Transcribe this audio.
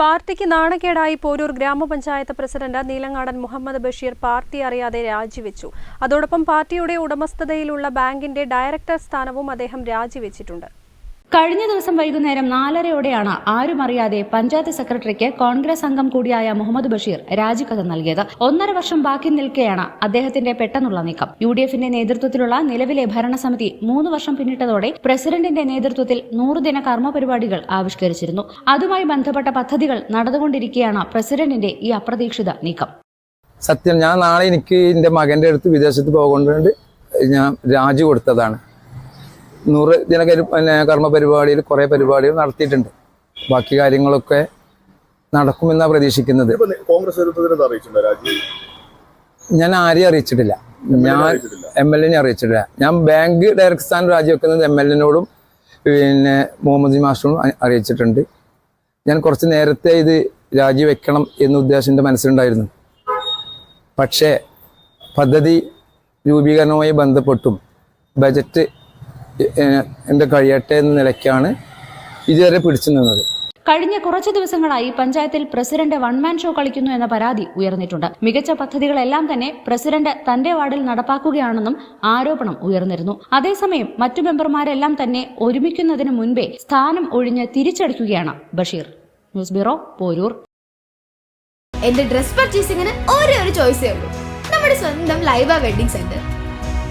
പാർട്ടിക്ക് നാണക്കേടായി പോരൂർ ഗ്രാമപഞ്ചായത്ത് പ്രസിഡന്റ് നീലങ്ങാടൻ മുഹമ്മദ് ബഷീർ പാർട്ടി അറിയാതെ രാജിവെച്ചു. അതോടൊപ്പം പാർട്ടിയുടെ ഉടമസ്ഥതയിലുള്ള ബാങ്കിന്റെ ഡയറക്ടർ സ്ഥാനവും അദ്ദേഹം രാജിവെച്ചിട്ടുണ്ട്. കഴിഞ്ഞ ദിവസം വൈകുന്നേരം നാലരയോടെയാണ് ആരും അറിയാതെ പഞ്ചായത്ത് സെക്രട്ടറിക്ക് കോൺഗ്രസ് അംഗം കൂടിയായ മുഹമ്മദ് ബഷീർ രാജിക്കത്ത് നൽകിയത്. ഒന്നര വർഷം ബാക്കി നിൽക്കെയാണ് അദ്ദേഹത്തിന്റെ പെട്ടെന്നുള്ള നീക്കം. യു ഡി എഫിന്റെ നേതൃത്വത്തിലുള്ള നിലവിലെ ഭരണസമിതി മൂന്ന് വർഷം പിന്നിട്ടതോടെ പ്രസിഡന്റിന്റെ നേതൃത്വത്തിൽ നൂറുദിന കർമ്മ പരിപാടികൾ ആവിഷ്കരിച്ചിരുന്നു. അതുമായി ബന്ധപ്പെട്ട പദ്ധതികൾ നടന്നുകൊണ്ടിരിക്കെയാണ് പ്രസിഡന്റിന്റെ ഈ അപ്രതീക്ഷിത നീക്കം. സത്യം ഞാൻ നാളെ എനിക്ക് എന്റെ മകന്റെ അടുത്ത് വിദേശത്ത് പോകേണ്ടത് ഞാൻ രാജി കൊടുത്തതാണ്. നൂറ് ദിന പിന്നെ കർമ്മ പരിപാടിയിൽ കുറേ പരിപാടികൾ നടത്തിയിട്ടുണ്ട്. ബാക്കി കാര്യങ്ങളൊക്കെ നടക്കുമെന്നാണ് പ്രതീക്ഷിക്കുന്നത്. ഞാൻ ആരെയും അറിയിച്ചിട്ടില്ല. ഞാൻ. എം എൽ എനെ അറിയിച്ചിട്ടില്ല. ഞാൻ ബാങ്ക് ഡയറക്ടർ സ്ഥാനം രാജിവെക്കുന്നത് എം എൽ എനോടും പിന്നെ മുഹമ്മദ് മാസ്റ്ററും അറിയിച്ചിട്ടുണ്ട്. ഞാൻ കുറച്ച് നേരത്തെ ഇത് രാജിവെക്കണം എന്ന ഉദ്ദേശം എന്റെ മനസ്സിലുണ്ടായിരുന്നു. പക്ഷേ പദ്ധതി രൂപീകരണവുമായി ബന്ധപ്പെട്ടും ബജറ്റ് എന്റെ കഴിയട്ടെ എന്ന നിലയ്ക്കാണ് ഇതുവരെ പിടിച്ചു നിന്നത്. കഴിഞ്ഞ കുറച്ച് ദിവസങ്ങളായി പഞ്ചായത്തിൽ പ്രസിഡന്റ് വൺമാൻ ഷോ കളിക്കുന്നു എന്ന പരാതി ഉയർന്നിട്ടുണ്ട്. മികച്ച പദ്ധതികളെല്ലാം തന്നെ പ്രസിഡന്റ് തന്റെ വാർഡിൽ നടപ്പാക്കുകയാണെന്നും ആരോപണം ഉയർന്നിരുന്നു. അതേസമയം മറ്റു മെമ്പർമാരെല്ലാം തന്നെ ഒരുമിക്കുന്നതിന് മുൻപേ സ്ഥാനം ഒഴിഞ്ഞ് തിരിച്ചടിക്കുകയാണ് ബഷീർ. News bureau Poroor. എന്റെ ഡ്രസ് പർച്ചേസിംഗിന് ഒരേ ഒരു ചോയ്സേ ഉള്ളൂ. നമ്മുടെ സ്വന്തം Laiba wedding centre.